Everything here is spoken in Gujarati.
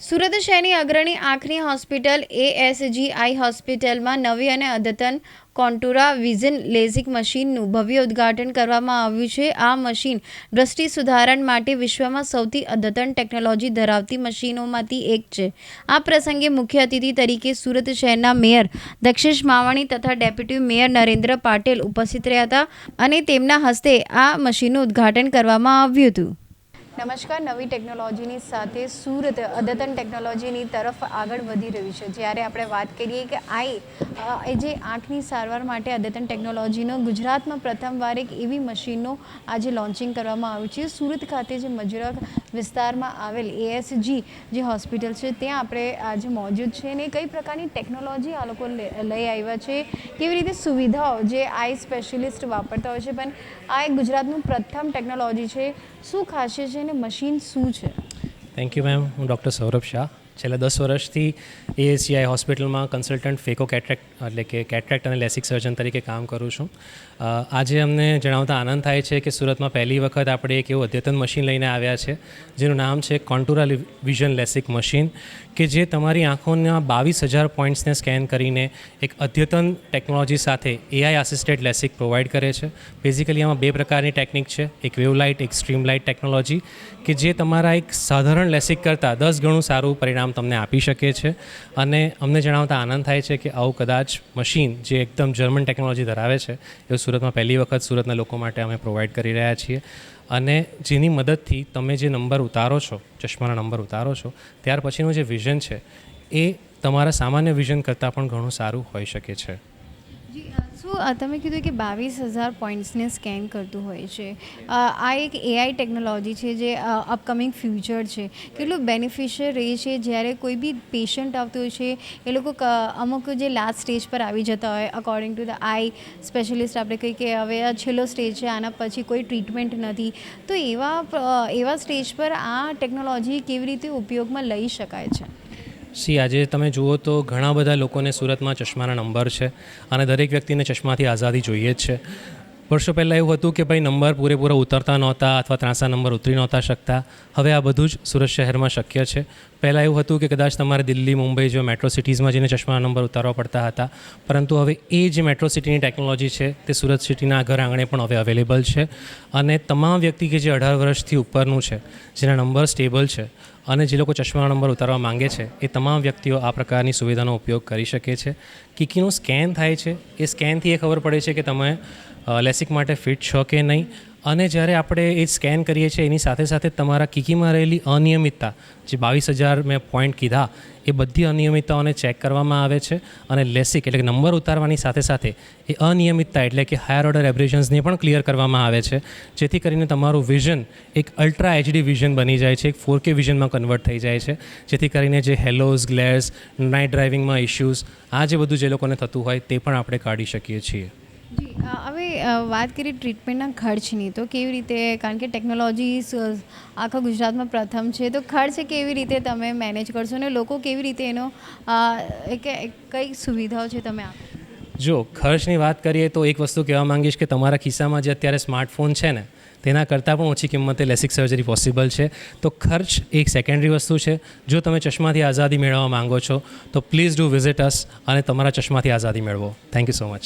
સુરત શહેરની અગ્રણી આંખની હોસ્પિટલ એએસજીઆઈ હોસ્પિટલમાં નવી અને અદ્યતન કોન્ટુરા વિઝન લેઝિક મશીનનું ભવ્ય ઉદ્ઘાટન કરવામાં આવ્યું છે. આ મશીન દ્રષ્ટિ સુધારણ માટે વિશ્વમાં સૌથી અદ્યતન ટેકનોલોજી ધરાવતી મશીનોમાંથી એક છે. આ પ્રસંગે મુખ્ય અતિથિ તરીકે સુરત શહેરના મેયર દક્ષેશ માવાણી તથા ડેપ્યુટી મેયર નરેન્દ્ર પાટેલ ઉપસ્થિત રહ્યા હતા અને તેમના હસ્તે આ મશીનનું ઉદ્ઘાટન કરવામાં આવ્યું હતું. નમસ્કાર, નવી ટેકનોલોજીની સાથે સુરત અદ્યતન ટેકનોલોજીની તરફ આગળ વધી રહ્યું છે. જ્યારે આપણે વાત કરીએ કે આઈ જે આંખની સારવાર માટે અદ્યતન ટેકનોલોજીનો ગુજરાતમાં પ્રથમવાર એક એવી મશીનનું આજે લોન્ચિંગ કરવામાં આવ્યું છે. સુરત ખાતે જે મજૂરા વિસ્તારમાં આવેલ એએસજી જે હોસ્પિટલ છે, ત્યાં આપણે આજે મોજૂદ છે અને કઈ પ્રકારની ટેકનોલોજી આ લોકો લઈ આવ્યા છે, કેવી રીતે સુવિધાઓ જે આઈ સ્પેશિયલિસ્ટ વાપરતા હોય છે, પણ આ એક ગુજરાતનું પ્રથમ ટેકનોલોજી છે. શું ખાસિયત છે અને મશીન શું છે? થેન્ક યુ મેમ હું ડૉક્ટર સૌરભ શાહ. છેલ્લા દસ વર્ષથી એએસસીઆઈ હોસ્પિટલમાં કન્સલ્ટન્ટ ફેકો કેટ્રેક્ટ, એટલે કે કેટ્રેક્ટ અને લેસિક સર્જન તરીકે કામ કરું છું. આજે અમને જણાવતા આનંદ થાય છે કે સુરતમાં પહેલી વખત આપણે એક એવું અદ્યતન મશીન લઈને આવ્યા છે. જેનું નામ છે કોન્ટુરા વિઝન લેસિક મશીન, કે જે તમારી આંખોના બાવીસ હજાર પોઈન્ટ્સને સ્કેન કરીને એક અદ્યતન ટેકનોલોજી સાથે એઆઈ આસિસ્ટેડ લેસિક પ્રોવાઈડ કરે છે. બેઝિકલી આમાં બે પ્રકારની ટેકનિક છે. એક વેવ લાઇટ એક સ્ટ્રીમ લાઇટ ટેકનોલોજી કે જે તમારા એક સાધારણ લેસિક કરતાં દસ ગણું સારું પરિણામ તમને આપી શકે છે. અને અમને જણાવતા આનંદ થાય છે કે આવું કદાચ મશીન જે એકદમ જર્મન ટેકનોલોજી ધરાવે છે, એ સુરતમાં પહેલી વખત સુરતના લોકો માટે અમે પ્રોવાઈડ કરી રહ્યા છીએ. અને જેની મદદથી તમે જે નંબર ઉતારો છો, ચશ્માના નંબર ઉતારો છો, ત્યાર પછીનું જે વિઝન છે, એ તમારા સામાન્ય વિઝન કરતાં પણ ઘણું સારું હોઈ શકે છે. શું તમે કીધું કે બાવીસ હજાર પોઈન્ટ્સને સ્કેન કરતું હોય છે. આ એક એઆઈ ટેકનોલોજી છે જે અપકમિંગ ફ્યુચર છે. કેટલું બેનિફિશિયલ રહે છે? જ્યારે કોઈ બી પેશન્ટ આવતું હોય છે, એ લોકો અમુક જે લાસ્ટ સ્ટેજ પર આવી જતા હોય according to the eye specialist આપણે કહીએ કે હવે આ છેલ્લો સ્ટેજ છે, આના પછી કોઈ ટ્રીટમેન્ટ નથી. તો એવા એવા સ્ટેજ પર આ ટેકનોલોજી કેવી રીતે ઉપયોગમાં લઈ શકાય છે? સી, આજે તમે જુઓ તો ઘણા બધા લોકોને સુરતમાં ચશ્માના નંબર છે અને દરેક વ્યક્તિને ચશ્માથી આઝાદી જોઈએ જ છે. વર્ષો પહેલાં એવું હતું કે ભાઈ નંબર પૂરેપૂરા ઉતરતા નહોતા અથવા ત્રાંસા નંબર ઉતરી નહોતા શકતા. હવે આ બધું જ સુરત શહેરમાં શક્ય છે. પહેલાં એવું હતું કે કદાચ તમારે દિલ્હી, મુંબઈ જેવા મેટ્રો સિટીઝમાં જઈને ચશ્માના નંબર ઉતારવા પડતા હતા. પરંતુ હવે એ જે મેટ્રો સિટીની ટેકનોલોજી છે તે સુરત સિટીના ઘર આંગણે પણ હવે અવેલેબલ છે. અને તમામ વ્યક્તિ કે જે અઢાર વર્ષથી ઉપરનું છે, જેના નંબર સ્ટેબલ છે અને જે લોકો ચશ્માનો નંબર ઉતારવા માંગે છે, એ તમામ વ્યક્તિઓ આ પ્રકારની સુવિધાનો ઉપયોગ કરી શકે છે. કીકીનું સ્કેન થાય છે, એ સ્કેનથી એ ખબર પડે છે કે તમે લેસિક માટે ફિટ છો કે નહીં. અને જ્યારે આપણે એ સ્કેન કરીએ છીએ, એની સાથે સાથે તમારા કીકીમાં રહેલી અનિયમિતતા, જે બાવીસ હજાર મેં પોઈન્ટ કીધા, એ બધી અનિયમિતતાઓને ચેક કરવામાં આવે છે અને લેસિક એટલે કે નંબર ઉતારવાની સાથે સાથે એ અનિયમિતતા એટલે કે હાયર ઓર્ડર એબ્રેશન્સને પણ ક્લિયર કરવામાં આવે છે. જેથી કરીને તમારું વિઝન એક અલ્ટ્રા એચડી વિઝન બની જાય છે, એક ફોર કે વિઝનમાં કન્વર્ટ થઈ જાય છે. જેથી કરીને જે હેલોઝ ગ્લેર્સ નાઇટ ડ્રાઇવિંગમાં ઇશ્યુઝ આ જે બધું જે લોકોને થતું હોય, તે પણ આપણે કાઢી શકીએ છીએ. હવે વાત કરીએ ટ્રીટમેન્ટના ખર્ચની, તો કેવી રીતે, કારણ કે ટેકનોલોજી આખા ગુજરાતમાં પ્રથમ છે, તો ખર્ચ કેવી રીતે તમે મેનેજ કરશો અને લોકો કેવી રીતે એનો કે, કઈ સુવિધાઓ છે તમે જો, ખર્ચની વાત કરીએ તો એક વસ્તુ કહેવા માંગીશ કે તમારા ખિસ્સામાં જે અત્યારે સ્માર્ટફોન છે ને, તેના કરતાં પણ ઓછી કિંમતે લેસિક સર્જરી પોસિબલ છે. તો ખર્ચ એક સેકન્ડરી વસ્તુ છે. જો તમે ચશ્માથી આઝાદી મેળવવા માંગો છો, તો પ્લીઝ ડુ વિઝિટ અસ અને તમારા ચશ્માથી આઝાદી મેળવો. Thank you so much